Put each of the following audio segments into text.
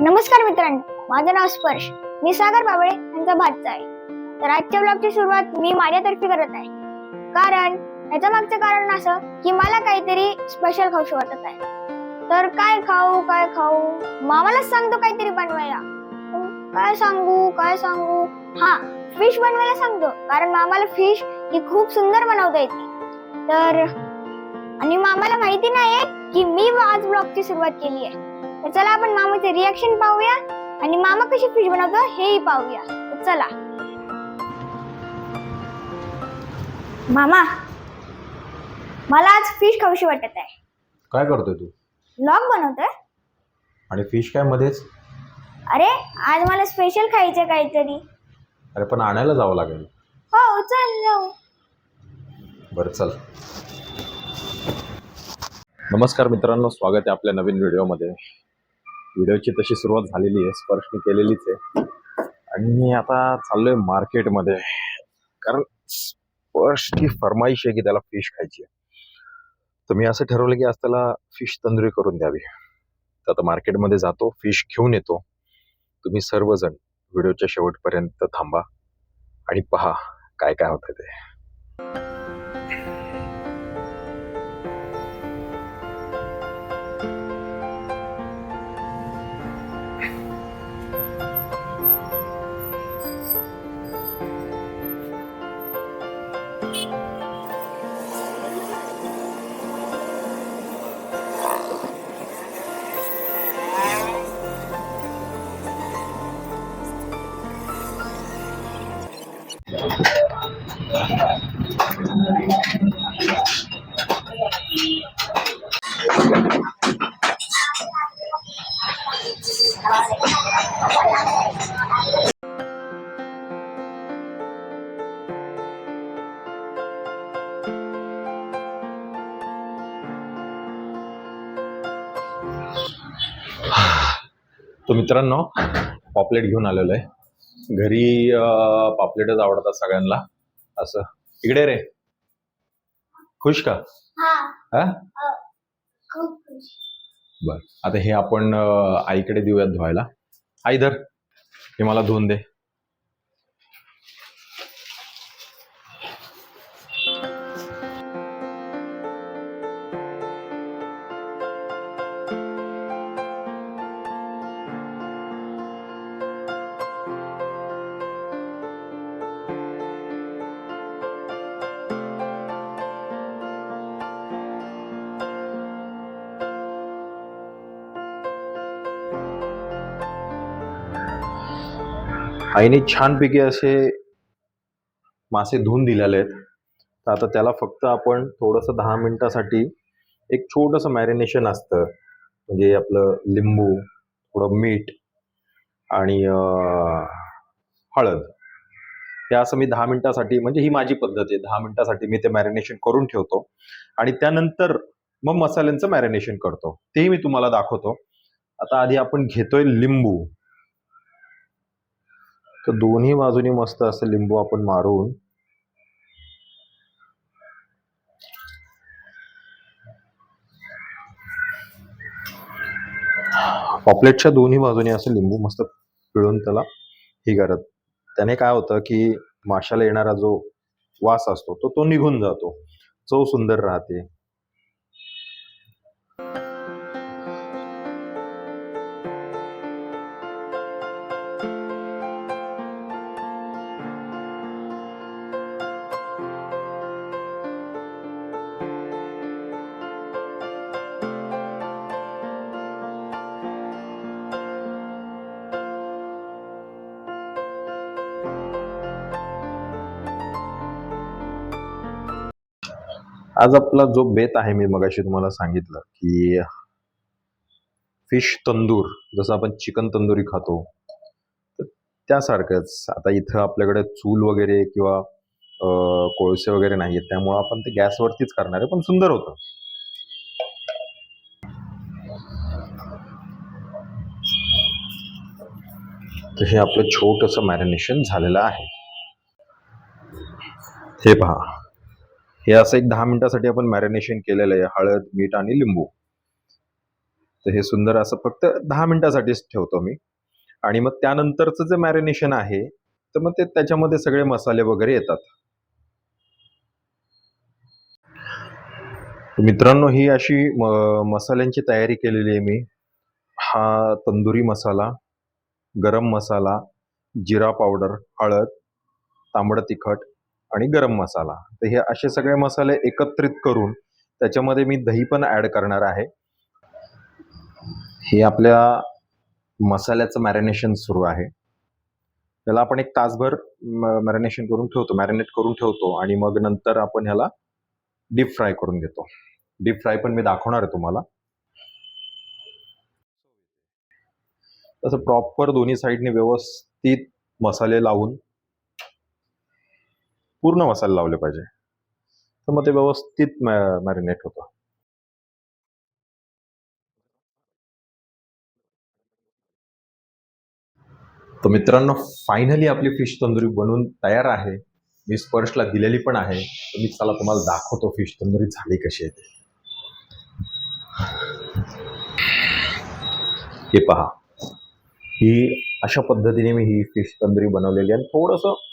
नमस्कार मित्रांनो माझं नाव स्पर्श. मी सागर बाबळे यांचा भातचा आहे. तर आजच्या ब्लॉगची सुरुवात मी माझ्यातर्फे करत आहे. कारण याच्या मागचं कारण असं की मला काहीतरी स्पेशल खाऊशी वाटत आहे. तर काय खाऊ काय खाऊ? मामालाच सांगतो काहीतरी बनवायला. काय सांगू काय सांगू? हा फिश बनवायला सांगतो. कारण मामाला फिश ही खूप सुंदर बनवता येते. तर आणि मामाला माहिती नाहीये की मी आज ब्लॉगची सुरुवात केली आहे. तर चला आपण मामाचे रिॲक्शन पाहूया. आणि मामा कशी फिश बनवतो हेही पाहूया. तर चला. मामा मला आज फिश खाऊशी वाटत आहे. काय करतोय तू? लॉग बनवतोय. आणि फिश काय मध्येच? अरे आज मला स्पेशल खायचं काहीतरी. अरे पण आणायला जावं लागेल. हो चल जाऊ. बरं चल. नमस्कार मित्रांनो स्वागत आहे आपल्या नवीन व्हिडिओमध्ये व्हिडिओची तशी सुरुवात झालेली आहे स्पर्शनी केलेलीच आहे. आणि मी आता चाललोय मार्केटमध्ये. कारण स्पर्शची फरमाईश आहे की त्याला फिश खायची आहे. तर मी असं ठरवलं की आज त्याला फिश तंदुरी करून द्यावी. तर आता मार्केटमध्ये जातो फिश घेऊन येतो. तुम्ही सर्वजण व्हिडिओच्या शेवटपर्यंत थांबा आणि पहा काय काय होतं ते. तो मित्रांनो पॉपलेट घेऊन आलेलो आहे. घरी पापलेटच आवडतात सगळ्यांना. असं. इकडे रे. खुश का? हा. हा? बर. आता हे आपण आईकडे देऊयात धुवायला. आई धर. हे मला धुवून दे. आईने छानपैकी असे मासे धुवून दिलेले आहेत. तर आता त्याला फक्त आपण थोडंसं दहा मिनिटासाठी एक छोटंसं मॅरिनेशन असतं. म्हणजे आपलं लिंबू थोडं मीठ आणि हळद. हे असं मी दहा मिनिटासाठी म्हणजे ही माझी पद्धत आहे. दहा मिनिटासाठी मी ते मॅरिनेशन करून ठेवतो. आणि त्यानंतर मग मसाल्यांचं मॅरिनेशन करतो. तेही मी तुम्हाला दाखवतो. आता आधी आपण घेतोय लिंबू. तर दोन्ही बाजूनी मस्त असं लिंबू आपण मारून पॉपलेटच्या दोन्ही बाजूनी असं लिंबू मस्त पिळून त्याला हे करत. त्याने काय होतं की माशाला येणारा जो वास असतो तो तो निघून जातो. चव सुंदर राहते. आज आपला जो बेत आहे मी मगाशी तुम्हाला सांगितलं की फिश तंदूर जसं आपण चिकन तंदुरी खातो तर त्यासारखंच. आता इथं आपल्याकडे चूल वगैरे किंवा कोळसे वगैरे नाही आहेत त्यामुळं आपण ते गॅसवरतीच करणार आहे पण सुंदर होतं. तर हे आपलं छोटंसं मॅरिनेशन झालेलं आहे. हे पहा. हे असं एक दहा मिनिटासाठी आपण मॅरिनेशन केलेलं आहे हळद मीठ आणि लिंबू. तर हे सुंदर असं फक्त दहा मिनिटासाठीच ठेवतो मी. आणि मग त्यानंतरचं जे मॅरिनेशन आहे तर मग ते त्याच्यामध्ये सगळे मसाले वगैरे येतात. मित्रांनो ही अशी मसाल्यांची तयारी केलेली आहे मी. हा तंदुरी मसाला गरम मसाला जिरा पावडर हळद तांबडं तिखट आणि गरम मसाला. तर हे असे सगळे मसाले एकत्रित करून त्याच्यामध्ये मी दही पण ॲड करणार आहे. हे आपल्या मसाल्याचं मॅरिनेशन सुरू आहे. त्याला आपण एक तासभर मॅरिनेशन करून ठेवतो मॅरिनेट करून ठेवतो आणि मग नंतर आपण ह्याला डीप फ्राय करून घेतो. डीप फ्राय पण मी दाखवणार आहे तुम्हाला. तसं प्रॉपर दोन्ही साईडने व्यवस्थित मसाले लावून पूर्ण मसाले लावले पाहिजे. तर मग ते व्यवस्थित मॅरिनेट होतं. तर मित्रांनो फायनली आपली फिश तंदुरी बनवून तयार आहे. मी स्पर्शला दिलेली पण आहे. तर मी चला तुम्हाला दाखवतो फिश तंदुरी झाली कशी आहे ते. हे पहा. ही अशा पद्धतीने मी ही फिश तंदुरी बनवलेली आहे. आणि थोडंसं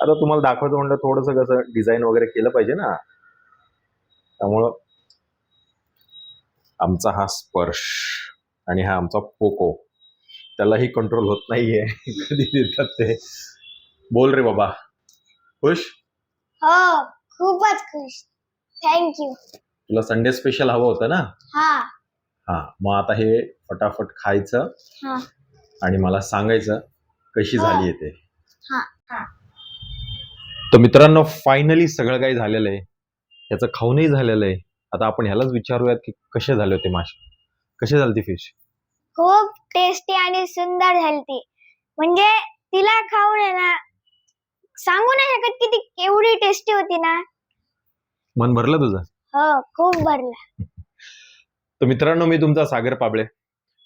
आता तुम्हाला दाखवायचं म्हणलं थोडंसं कसं डिझाईन वगैरे केलं पाहिजे ना. त्यामुळं आमचा हा स्पर्श आणि हा आमचा पोको त्यालाही कंट्रोल होत नाहीये. कधी देतात ते. बोल रे बाबा. खुश? हो खूपच खुश. थँक्यू तुला संडे स्पेशल हवं होतं ना? हा. हा मग आता हे फटाफट खायचं आणि मला सांगायचं कशी हा. झाली ते. हा हा. तर मित्रांनो फायनली सगळं काही झालेलं आहे. याचं खाऊनही झालेलं आहे. आता आपण ह्यालाच विचारूयात की कसे झाले होते मासे? कसे झाले ती फिश खूप टेस्टी आणि सुंदर झाली ती. म्हणजे तिला खाऊन आहे ना सांगू नाही शकत की ती एवढी टेस्टी होती ना. मन भरलं तुझं? हो खूप भरलं. तर मित्रांनो मी तुमचा सागर पाबळे.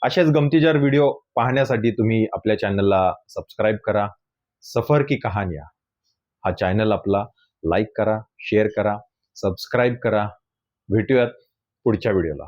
असेच गमतीदार व्हिडिओ पाहण्यासाठी तुम्ही आपल्या चॅनलला सबस्क्राईब करा. सफर की कहानिया. हा चॅनल आपला. लाईक करा शेअर करा सबस्क्राईब करा. भेटूयात पुढच्या व्हिडिओला